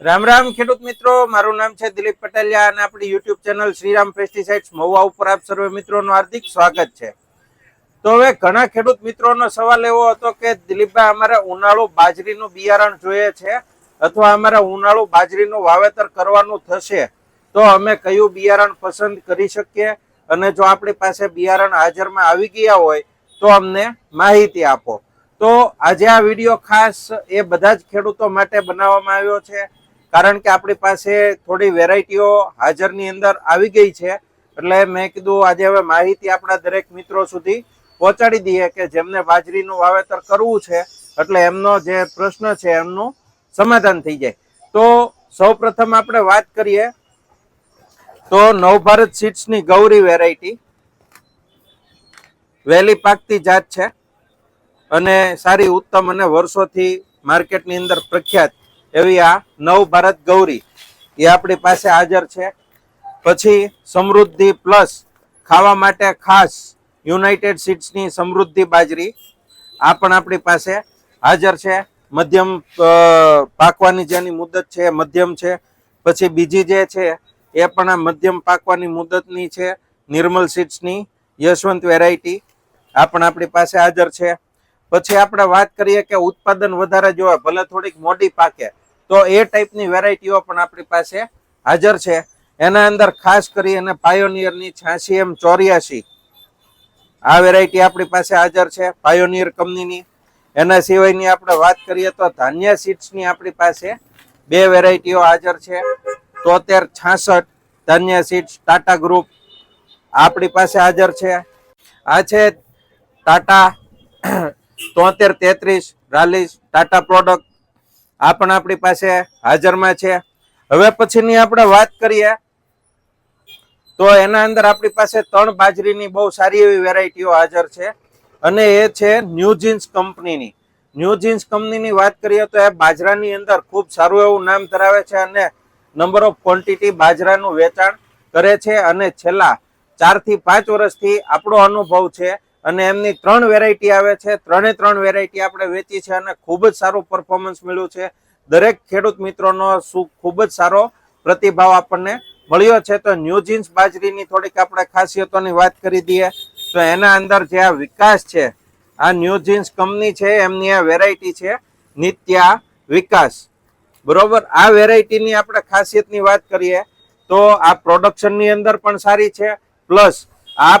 રામ રામ ખેડૂત મિત્રો, મારું નામ છે દિલીપ પટેલિયા અને આપણી YouTube channel Shriram pesticides Mahuva ઉપર આપ સર્વે મિત્રોનું હાર્દિક સ્વાગત છે. તો હવે ઘણા ખેડૂત મિત્રોનો સવાલ એવો હતો કે, દિલીપભાઈ, અમારે ઉનાળુ બાજરીનું બિયારણ જોઈએ છે અથવા અમારે ઉનાળુ બાજરીનું વાવેતર કરવાનું થશે, તો અમે કયું બિયારણ પસંદ કરી શકીએ? અને જો આપણી પાસે બિયારણ હાજરમાં આવી ગયા હોય, તો અમને માહિતી આપો. તો આજે આ વીડિયો ખાસ એ બધા જ ખેડૂતો માટે બનાવવામાં આવ્યો છે. કારણ કે આપણી પાસે થોડી વેરાયટીઓ હાજરની અંદર આવી ગઈ છે. એટલે મેં કીધું આજે હવે માહિતી આપણા દરેક મિત્રો સુધી પહોંચાડી દઈએ કે જેમને બાજરીનું વાવેતર કરવું છે, એટલે એમનો જે પ્રશ્ન છે એમનું સમાધાન થઈ જાય. તો સૌપ્રથમ આપણે વાત કરીએ તો નવભારત સીડ્સની ગૌરી વેરાયટી. વહેલી પાકતી જાત છે અને સારી, ઉત્તમ અને વર્ષોથી માર્કેટની અંદર પ્રખ્યાત એવી આ નવ ભારત ગૌરી. એ આપણી પાસે હાજર છે. પછી સમૃદ્ધિ પ્લસ ખાવા માટે ખાસ યુનાઇટેડ સીડ્સની સમૃદ્ધિ બાજરી આ પણ આપણી પાસે હાજર છે. મધ્યમ પાકવાની જેની મુદત છે, મધ્યમ છે. પછી બીજી જે છે, એ પણ આ મધ્યમ પાકવાની મુદતની છે, નિર્મલ સીડ્સની યશવંત વેરાયટી આ પણ આપણી પાસે હાજર છે. પછી આપણે વાત કરીએ કે ઉત્પાદન વધારે જોવે, ભલે થોડીક મોડી પાકે તો એ ટાઈપની વેરાયટીઓ પણ આપણી પાસે હાજર છે. એના અંદર ખાસ કરી અને પાયોનિયરની છ્યાસી એમ ચોર્યાસી આ વેરાયટી આપણી પાસે હાજર છે પાયોનિયર કંપનીની એના સિવાયની આપણે વાત કરીએ તો ધાન્ય સીડ્સની આપણી પાસે બે વેરાયટીઓ હાજર છે. તોતેર છાસઠ ધાન્ય સીડ્સ ટાટા ગ્રુપ આપણી પાસે હાજર છે. આ છે ટાટા તોતેર તેત્રીસ, રાલીસ, ટાટા પ્રોડક્ટ આ પણ આપણી પાસે હાજરમાં છે. હવે પછીની આપણે વાત કરીએ, તો એના અંદર આપણી પાસે ત્રણ બાજરીની બહુ સારી એવી વેરાયટીઓ હાજર છે. અને એ છે ન્યૂ જીન્સ કંપનીની. ન્યૂ જીન્સ કંપનીની વાત કરીએ તો એ બાજરાની અંદર ખૂબ સારું એવું નામ ધરાવે છે અને નંબર ઓફ ક્વોન્ટિટી બાજરાનું વેચાણ કરે છે. અને છેલ્લા ચારથી પાંચ વર્ષથી આપણો અનુભવ છે અને એમની ત્રણ વેરાયટી આવે છે. ત્રણે ત્રણ વેરાયટી આપણે વેચી છે અને ખૂબ જ સારું પરફોર્મન્સ મળ્યું છે. દરેક ખેડૂત મિત્રોનો શું ખૂબ જ સારો પ્રતિભાવ આપણને મળ્યો છે. તો ન્યૂ જીન્સ બાજરીની થોડીક આપણે ખાસિયતોની વાત કરી દઈએ. તો એના અંદર જે આ વિકાસ છે, આ ન્યૂ જીન્સ કંપની છે, એમની આ વેરાયટી છે, નિત્યા વિકાસ. બરોબર? આ વેરાયટીની આપણે ખાસિયતની વાત કરીએ, તો આ પ્રોડક્શનની અંદર પણ સારી છે. પ્લસ આ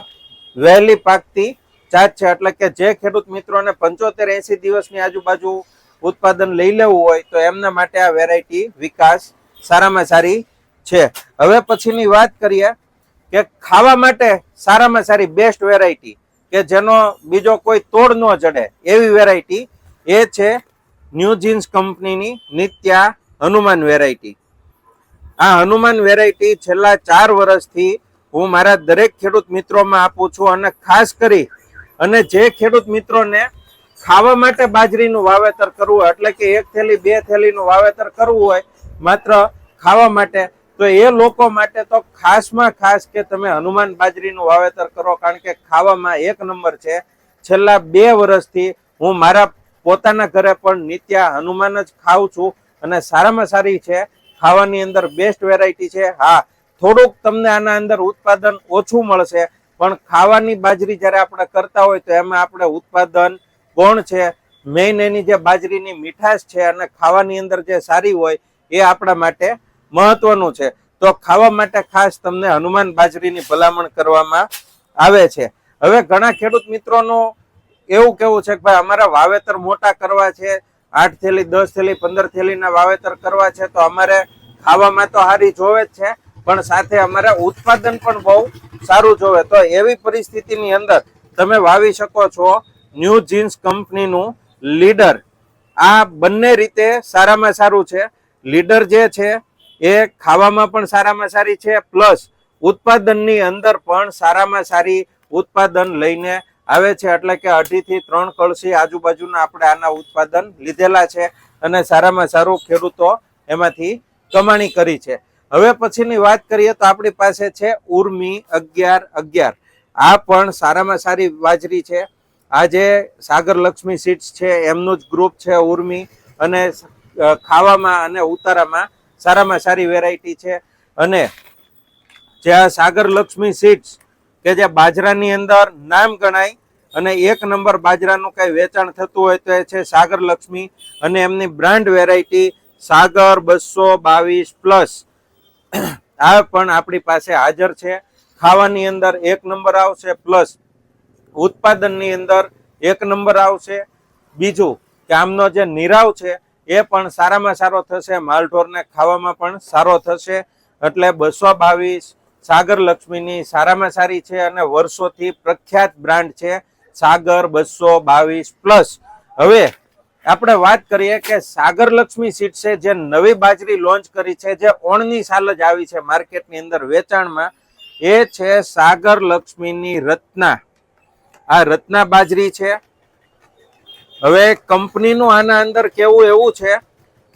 વહેલી પાકતી જાત છે. એટલે કે જે ખેડૂત મિત્રોને પંચોતેર એસી દિવસની આજુબાજુ ઉત્પાદન લઈ લેવું હોય તો એમના માટે આ વેરાયટી વિકાસ સારામાં સારી છે. હવે પછીની વાત કરીએ કે ખાવા માટે સારામાં સારી બેસ્ટ વેરાયટી કે જેનો બીજો કોઈ તોડ ન જડે એવી વેરાયટી એ છે ન્યૂ જીન્સ કંપનીની નિત્યા હનુમાન વેરાયટી આ હનુમાન વેરાયટી છેલ્લા ચાર વર્ષથી હું મારા દરેક ખેડૂત મિત્રોમાં આપું છું અને ખાસ કરી અને જે ખેડૂત મિત્રોને ખાવા માટે બાજરીનું વાવેતર કરવું હોય, એટલે કે એક થેલી, બે થેલીનું વાવેતર કરવું હોય, માત્ર ખાવા માટે, તો એ લોકો માટે તો ખાસમાં ખાસ કે તમે હનુમાન બાજરીનું વાવેતર કરો, કારણ કે ખાવામાં એક નંબર છે. છેલ્લા બે વર્ષથી હું મારા પોતાના ઘરે પણ નિત્યા હનુમાન જ ખાઉં છું અને સારામાં સારી છે. ખાવાની અંદર બેસ્ટ વેરાયટી છે. હા, થોડુંક તમને આના અંદર ઉત્પાદન ઓછું મળશે. પણ ખાવાની બાજરી જ્યારે આપણે કરતા હોય તો એમાં આપણે ઉત્પાદન કોણ છે મેઇન એની જે બાજરીની મીઠાશ છે અને ખાવાની અંદર જે સારી હોય એ આપણા માટે મહત્વનું છે. તો ખાવા માટે ખાસ તમને હનુમાન બાજરીની ભલામણ કરવામાં આવે છે. હવે ઘણા ખેડૂત મિત્રોનું એવું કેવું છે કે ભાઈ, અમારા વાવેતર મોટા કરવા છે, આઠ થેલી, દસ થેલી, પંદર થેલીના વાવેતર કરવા છે, તો અમારે ખાવામાં તો હારી જોવે જ છે પણ સાથે અમારે ઉત્પાદન પણ બહુ સારું જોવે. તો એવી પરિસ્થિતિની અંદર તમે વાવી શકો છો ન્યૂ જીન્સ કંપનીનું લીડર. આ બંને રીતે સારામાં સારું છે. લીડર જે છે એ ખાવામાં પણ સારામાં સારી છે, પ્લસ ઉત્પાદનની અંદર પણ સારામાં સારી ઉત્પાદન લઈને આવે છે. એટલે કે અઢીથી ત્રણ કળશી આજુબાજુના આપણે આના ઉત્પાદન લીધેલા છે અને સારામાં સારું ખેડૂતો એમાંથી કમાણી કરી છે. હવે પછીની વાત કરીએ તો આપણી પાસે છે ઉર્મી અગિયાર અગિયાર. આ પણ સારામાં સારી બાજરી છે. આ જે સાગર લક્ષ્મી સીડ્સ છે, એમનું જ ગ્રુપ છે ઉર્મી અને ખાવામાં અને ઉતારામાં સારામાં સારી વેરાયટી છે. અને જે આ સાગર લક્ષ્મી સીડ્સ કે જે બાજરાની અંદર નામ ગણાય અને એક નંબર બાજરાનું કઈ વેચાણ થતું હોય તો એ છે સાગર લક્ષ્મી અને એમની બ્રાન્ડ વેરાયટી સાગર બસો બાવીસ પ્લસ આ પણ આપણી પાસે હાજર છે. ખાવાની અંદર એક નંબર આવશે, પ્લસ ઉત્પાદનની અંદર એક નંબર આવશે. બીજું કે આમનો જે નિરાવ છે, એ પણ સારામાં સારો થશે. માલઢોરને ખાવામાં પણ સારો થશે. એટલે બસો બાવીસ સાગર લક્ષ્મીની સારામાં સારી છે અને વર્ષોથી પ્રખ્યાત બ્રાન્ડ છે સાગર બસો બાવીસ પ્લસ. હવે આપણે વાત કરીએ કે સાગર લક્ષ્મી સીડ્સે જે નવી બાજરી લોન્ચ કરી છે, જે ઓણની સાલ જ આવી છે માર્કેટની અંદર વેચાણમાં. એ છે સાગર લક્ષ્મીની રત્ના. આ રત્ના બાજરી છે. હવે કંપનીનું આના અંદર કેવું એવું છે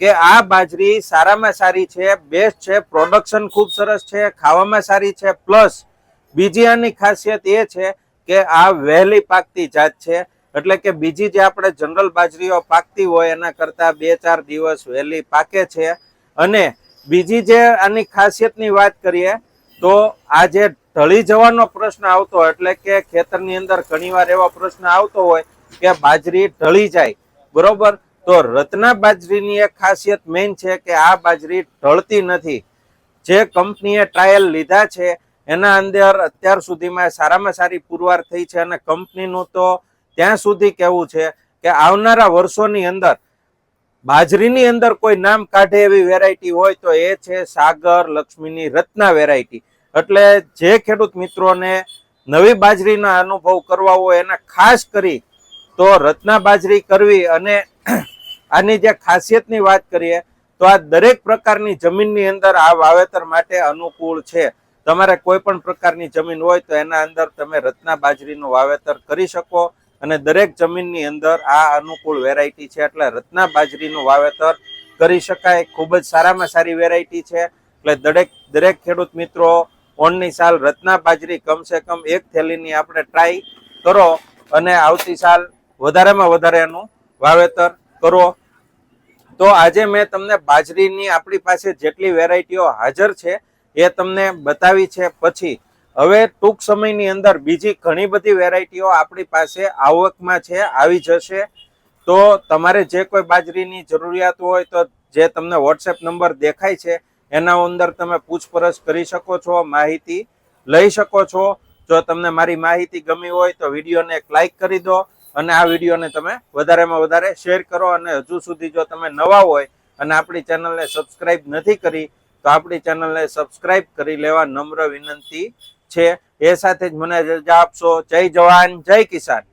કે આ બાજરી સારામાં સારી છે, બેસ્ટ છે, પ્રોડક્શન ખૂબ સરસ છે, ખાવામાં સારી છે, પ્લસ બીજી આની ખાસિયત એ છે કે આ વહેલી પાકતી જાત છે. એટલે કે બીજી જે આપણે જનરલ બાજરીઓ પાકતી હોય એના કરતા બે ચાર દિવસ વહેલી પાકે છે. અને બીજી જે આની ખાસિયતની વાત કરીએ, તો આ જે ઢળી જવાનો પ્રશ્ન આવતો એટલે કે ખેતરની અંદર ઘણીવાર એવો પ્રશ્ન આવતો હોય કે બાજરી ઢળી જાય. બરોબર? તો રત્ના બાજરીની એક ખાસિયત મેઇન છે કે આ બાજરી ઢળતી નથી. જે કંપનીએ ટ્રાયલ લીધા છે, એના અંદર અત્યાર સુધીમાં સારામાં સારી પુરવાર થઈ છે અને કંપનીનું તો ત્યાં સુધી કેવું છે કે આવનારા વર્ષોની અંદર બાજરીની અંદર કોઈ નામ કાઢે એવી વેરાયટી હોય તો એ છે સાગર લક્ષ્મીની રત્ના વેરાયટી એટલે જે ખેડૂત મિત્રોને નવી બાજરીના અનુભવ કરવા હોય એને ખાસ કરી તો રત્ના બાજરી કરવી અને આની જે ખાસિયતની વાત કરીએ તો આ દરેક પ્રકારની જમીનની અંદર આ વાવેતર માટે અનુકૂળ છે. તમારે કોઈ પણ પ્રકારની જમીન હોય તો એના અંદર તમે રત્ના બાજરીનું વાવેતર કરી શકો. અને દરેક જમીનની અંદર આ અનુકૂળ વેરાયટી છે. એટલે રત્ના બાજરીનું વાવેતર કરી શકાય. ખૂબ જ સારામાં સારી વેરાયટી છે. એટલે દરેક દરેક ખેડૂત મિત્રો, ઓણની સાલ રત્ના બાજરી કમસે કમ એક થેલીની આપણે ટ્રાય કરો અને આવતી સાલ વધારેમાં વધારે એનું વાવેતર કરો. તો આજે મેં તમને બાજરીની આપણી પાસે જેટલી વેરાયટીઓ હાજર છે એ તમને બતાવી છે. પછી હવે ટૂંક સમયની અંદર બીજી ઘણી બધી વેરાયટીઓ આપણી પાસે આવકમાં છે, આવી જશે. તો તમારે જે કોઈ બાજરીની જરૂરિયાત હોય તો જે તમને વોટ્સએપ નંબર દેખાય છે, એના અંદર તમે પૂછપરછ કરી શકો છો, માહિતી લઈ શકો છો. જો તમને મારી માહિતી ગમી હોય તો વિડીયોને એક લાઇક કરી દો અને આ વિડીયોને તમે વધારેમાં વધારે શેર કરો અને હજુ સુધી જો તમે નવા હોય અને આપણી ચેનલને સબસ્ક્રાઇબ નથી કરી, તો આપણી ચેનલને સબસ્ક્રાઇબ કરી લેવા નમ્ર વિનંતી. છે. એ સાથે જ મને રજા આપશો. જય જવાન જય કિસાન.